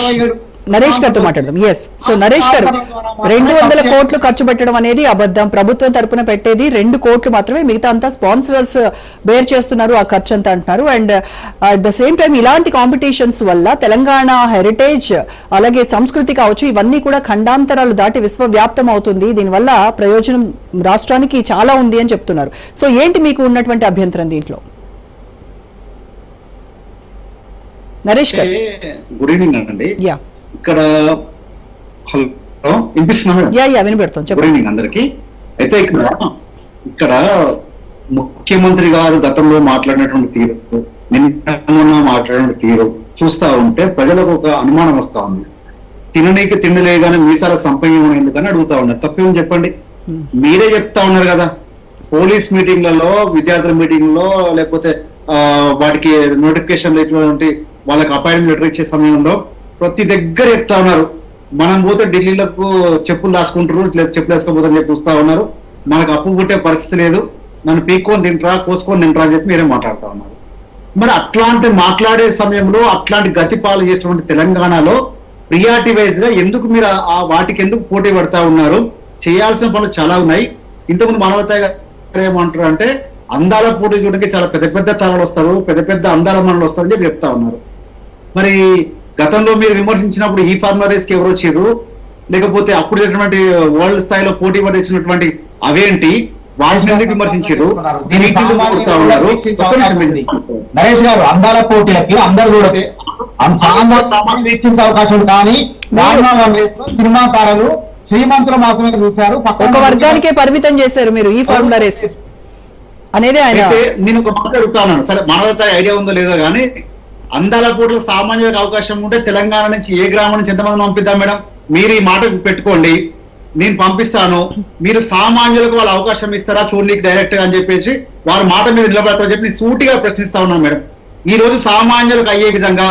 నరేష్ నరేష్ గారితో మాట్లాడదాం. Yes so Naresh గారు రెండు వందల కోట్లు ఖర్చు పెట్టడం అనేది అబద్ధం. ప్రభుత్వం తరపున పెట్టేది రెండు కోట్లు మాత్రమే. మిగతా అంతా స్పాన్సరర్స్ బేర్ చేస్తున్నారు ఆ ఖర్చు అంతా అంటున్నారు. And at the same time ఇలాంటి కాంపిటీషన్స్ వల్ల తెలంగాణ హెరిటేజ్ అలాగే సంస్కృతి కావచ్చు ఇవన్నీ కూడా ఖండాంతరాలు దాటి విశ్వవ్యాప్తం అవుతుంది. దీనివల్ల ప్రయోజనం రాష్ట్రానికి చాలా ఉంది అని చెప్తున్నారు. సో ఏంటి మీకు ఉన్నటువంటి అభ్యంతరం దీంట్లో? నరేష్ గారు. గుడ్ ఈవినింగ్ అండి. యా. ఇక్కడ హలో వినిపిస్తున్నా మేడం? యా యా వినపెడతాం గుడ్ ఈవినింగ్ అందరికి. అయితే ఇక్కడ ఇక్కడ ముఖ్యమంత్రి గారు గతంలో మాట్లాడినటువంటి తీరు నిన్న మాట్లాడిన తీరు చూస్తా ఉంటే ప్రజలకు ఒక అనుమానం వస్తా ఉంది. తిననీకి తిండి లేగానే మీసాలకు సంపంగం ఎందుకని అడుగుతా ఉన్నారు. తప్పేమని చెప్పండి? మీరే చెప్తా ఉన్నారు కదా. పోలీస్ మీటింగ్లలో విద్యార్థుల మీటింగ్లో లేకపోతే ఆ, వాటికి నోటిఫికేషన్ ఇటువంటి వాళ్ళకి అపాయింట్మెంట్ లెటర్ ఇచ్చే సమయంలో ప్రతి దగ్గర చెప్తా ఉన్నారు. మనం పోతే ఢిల్లీలకు చెప్పులు దాచుకుంటారు లేదా చెప్పులు వేసుకోపోతారని చెప్పి చూస్తా ఉన్నారు. మనకు అప్పు పుట్టే పరిస్థితి లేదు. నన్ను పీక్కొని తింటరా కోసుకొని తింటరా అని చెప్పి మీరే మాట్లాడుతూ ఉన్నారు. మరి అట్లాంటి మాట్లాడే సమయంలో అట్లాంటి గతి పాలు చేసినటువంటి తెలంగాణలో ప్రియారిటీ వైజ్గా ఎందుకు మీరు ఆ- వాటికి ఎందుకు పోటీ పడతా ఉన్నారు? చేయాల్సిన పనులు చాలా ఉన్నాయి. ఇంతకుముందు మానవత ఏమంటారు అంటే అందాల పోటీ చూడడానికి చాలా పెద్ద పెద్ద తలలు వస్తారు పెద్ద పెద్ద అందాల మనలు వస్తారని చెప్పి చెప్తా ఉన్నారు. మరి గతంలో మీరు విమర్శించినప్పుడు ఈ ఫార్మర్ రేస్కి ఎవరు వచ్చారు? లేకపోతే అప్పుడు జరిగినటువంటి వరల్డ్ స్థాయిలో పోటీ పడి వచ్చినటువంటి అవేంటి ఎందుకు విమర్శించారు. నరేష్ గారు అందాల పోటీలకి అందరు చూడతే సామాన్యులు వీక్షించే అవకాశం ఉంది. కానీ సినిమా తారలు శ్రీమంతులు మాత్రమే చూశారు. ఒక వర్గానికే పరిమితం చేశారు మీరు ఈ ఫార్ములా రేస్ అనేది ఆయన. అయితే నేను ఒక మాట అడుగుతా ఉన్నాను. సరే మానవత ఐడియా ఉందో లేదో కానీ అందాల పోటీలకు సామాన్యులకు అవకాశం ఉంటే తెలంగాణ నుంచి ఏ గ్రామం నుంచి ఎంతమంది పంపిద్దాం మేడం? మీరు ఈ మాట పెట్టుకోండి. నేను పంపిస్తాను. మీరు సామాన్యులకు వాళ్ళ అవకాశం ఇస్తారా? చూడనీకి డైరెక్ట్గా అని చెప్పేసి వారి మాట మీద నిలబడతారని చెప్పి సూటిగా ప్రశ్నిస్తా ఉన్నాను మేడం. ఈ రోజు సామాన్యులకు అయ్యే విధంగా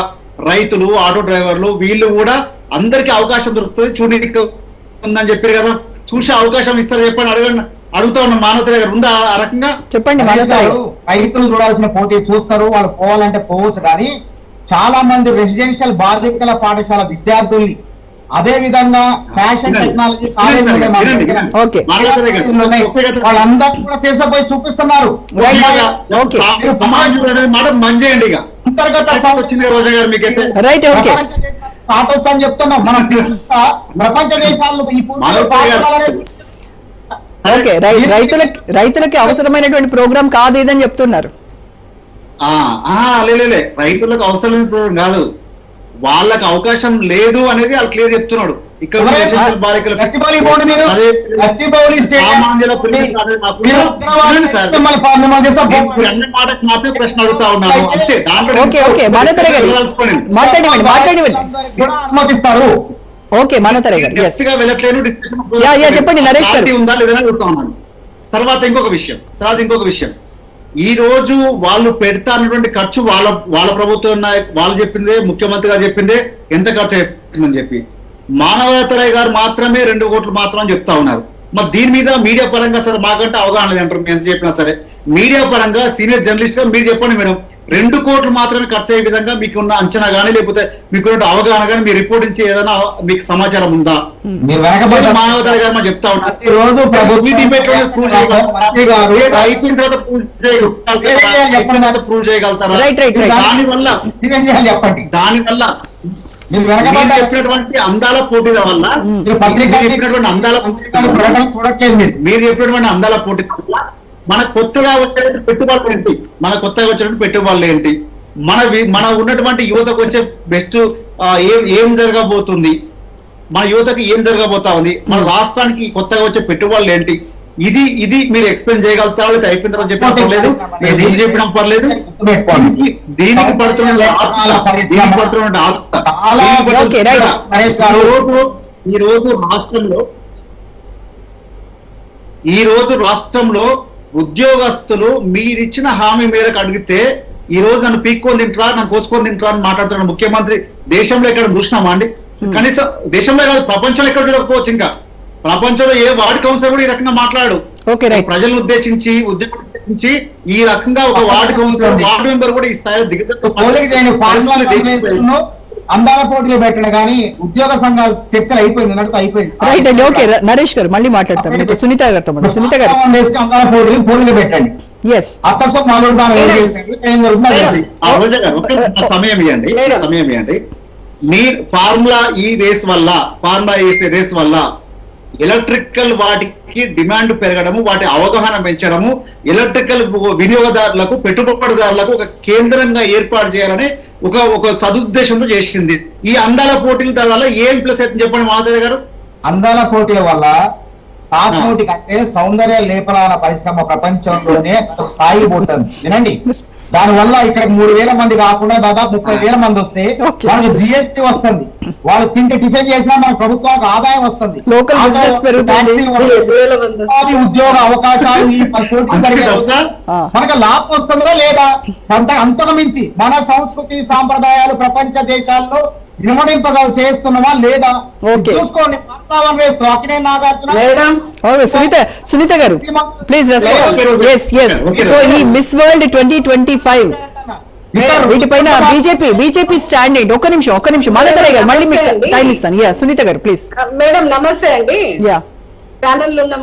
రైతులు ఆటో డ్రైవర్లు వీళ్ళు కూడా అందరికీ అవకాశం దొరుకుతుంది. చూడనీకి ఉందని చెప్పారు కదా. చూసే అవకాశం ఇస్తారా చెప్పండి అడగండి. అడుగుతా ఉన్నాం మానవత దగ్గర ఉందా ఆ రకంగా? చెప్పండి రైతులు చూడాల్సిన పోటీ చూస్తారు వాళ్ళు పోవాలంటే పోవచ్చు కానీ చాలా మంది రెసిడెన్షియల్ బాలికల పాఠశాల విద్యార్థుల్ని అదే విధంగా ఫ్యాషన్. టెక్నాలజీ వాళ్ళందరూ కూడా తీసుకుపోయి చూపిస్తున్నారు. అంతర్గత వచ్చింది కదా రోజా గారు మీకైతే. Right okay. చెప్తున్నాం. మనం ప్రపంచ దేశాల్లో ఈ పూజలు మానవత పాఠశాలలు గారు. అనేది ఓకే రైతులకి రైతులకి అవసరమైనటువంటి ప్రోగ్రామ్ కాదు ఇదని చెప్తున్నారు. ఆ, ఆ, లే, లే, లే. రైతులకు అవసరం problem కాదు. వాళ్ళకి అవకాశం లేదు అనేది వాళ్ళు క్లియర్ చెప్తున్నాడు. ఇక్కడ ప్రశ్న అడుగుతా అంతే దాంట్లో మానవతర గారు మాట్లాడివ్వండి మాట్లాడివ్వండి కూడా అనుమతిస్తారు. ఓకే మానవతర గారు వెళ్ళట్లేను discussion యా, యా, చెప్పండి, నరేష్ గారు. ఉందా లేదని అడుగుతా ఉన్నాను. తర్వాత ఇంకొక విషయం తర్వాత ఇంకొక విషయం. ఈ రోజు వాళ్ళు పెడతా అన్నటువంటి ఖర్చు వాళ్ళ వాళ్ళ ప్రభుత్వం వాళ్ళు చెప్పిందే ముఖ్యమంత్రి గారు చెప్పిందే ఎంత ఖర్చు అవుతుందని చెప్పి. మానవతరాయ్ గారు మాత్రమే రెండు కోట్లు మాత్రం చెప్తా ఉన్నారు. మరి దీని మీద మీడియా పరంగా సరే మాకంటే అవగాహన లేదంటారు ఎంత చెప్పినా సరే. మీడియా పరంగా సీనియర్ జర్నలిస్ట్గా మీరు చెప్పండి మేడం. రెండు కోట్లు మాత్రమే ఖర్చు అయ్యే విధంగా మీకున్న అంచనా గానీ లేకపోతే మీకున్న అవగాహన గానీ మీరు రిపోర్ట్ ఇచ్చే ఏదైనా మీకు సమాచారం ఉందా? మానవతరాయ్ గారు మాకు చెప్తా అయిపోయిన తర్వాత prove చేయగలుగుతారా? అయిపోయిన తర్వాత prove చేయగలుగుతారా? Right, right, right. దాని వల్ల ఏం చేయాలి చెప్పండి? దాని వల్ల మీరు మీరు వెనకబడ్డ చెప్పినటువంటి అందాల పోటీల వల్ల మీరు చెప్పినటువంటి అందాల మీరు. చెప్పినటువంటి అందాల పోటీ వల్ల మన కొత్తగా వచ్చే పెట్టుబడులు ఏంటి? మన కొత్తగా వచ్చినటువంటి పెట్టుబడులు ఏంటి? మన మన ఉన్నటువంటి యువతకు వచ్చే బెస్ట్ ఏం ఏం జరగబోతుంది? మన యువతకి ఏం జరగబోతా ఉంది? మన రాష్ట్రానికి కొత్తగా వచ్చే పెట్టుబడులు ఏంటి? ఇది ఇది మీరు ఎక్స్ప్లెయిన్ చేయగలుగుతారా? లేదా అయిపోయిన తర్వాత చెప్పినా పర్లేదు? నేను ముందు చెప్పినా పర్లేదు. దీనికి- పడుతున్న ఈ రోజు రాష్ట్రంలో ఈ రోజు రాష్ట్రంలో ఉద్యోగస్తులు మీరిచ్చిన హామీ మేరకు అడిగితే ఈ రోజు నన్ను పీక్కొని తింటారా నన్ను కోసుకొని తింటారా అని మాట్లాడుతున్న ముఖ్యమంత్రి దేశంలో ఎక్కడ చూసినామా అండి? కనీసం దేశంలో కాదు ప్రపంచంలో ఎక్కడ చూడకపోవచ్చు ఇంకా. ప్రపంచంలో ఏ వార్డ్ కౌన్సిలర్ కూడా ఈ రకంగా మాట్లాడు. ప్రజలను ఉద్దేశించి ఉద్యోగం ఉద్దేశించి ఈ రకంగా ఒక వార్డు కౌన్సిలర్ వార్డు మెంబర్ కూడా ఈ స్థాయిలో దిగజారు అందాల పోటీలు పెట్టడం కానీ ఉద్యోగ సంఘాల చర్చలు అయిపోయింది అన్నట్టు అయిపోయింది. రైట్ అండి ఓకే నరేష్ గారు మళ్ళీ మాట్లాడతారు. సునీత గారితో మాట్లాడు. సునీత గారు. అందాల పోటీలు పోటీలు పెట్టండి. గారు సమయం ఇవ్వండి. సమయం ఇవ్వండి. మీ ఫార్ములా ఈ రేస్ వల్ల ఫార్ములా ఈ రేస్ వల్ల ఎలక్ట్రికల్ వాటికి డిమాండ్ పెరగడము వాటి అవగాహన పెంచడము ఎలక్ట్రికల్ వినియోగదారులకు పెట్టుబడిదారులకు ఒక కేంద్రంగా ఏర్పాటు చేయాలని ఒక ఒక సదుద్దేశంతో చేసింది. ఈ అందాల పోటీల వల్ల ఏం ప్లస్ అవుతుంది చెప్పండి మాధవ్ గారు? అందాల పోటీల వల్ల కాస్మోటిక్ అంటే సౌందర్య లేపనాల పరిశ్రమ ప్రపంచంలోనే ఒక స్థాయి పోతుంది. వినండి. దాని వల్ల ఇక్కడ మూడు వేల మంది కాకుండా దాదాపు ముప్పై వేల మంది వస్తే. వాళ్ళకి జిఎస్టీ వస్తుంది. వాళ్ళు తింటే టిఫిన్ చేసినా మన ప్రభుత్వానికి ఆదాయం వస్తుంది. ఉద్యోగ అవకాశాలు. మనకు లాభం వస్తుందా లేదా? అంత అంతకు మించి మన సంస్కృతి సాంప్రదాయాలు ప్రపంచ దేశాల్లో చేస్తున్నామా లేదా. చూసుకోండి. సునీత సునీత గారు ప్లీజ్ రెస్పాండ్ సో ఈ Miss World twenty twenty five వీటిపైన బీజేపీ బీజేపీ స్టాండ్ ఏంటి ఒక్క నిమిషం ఒక్క నిమిషం. మాధవరాయ్ గారు మళ్ళీ మీకు టైం ఇస్తాను. యా సునీత గారు ప్లీజ్ మేడం నమస్తే అండి. యా ప్యానెల్ ఉన్న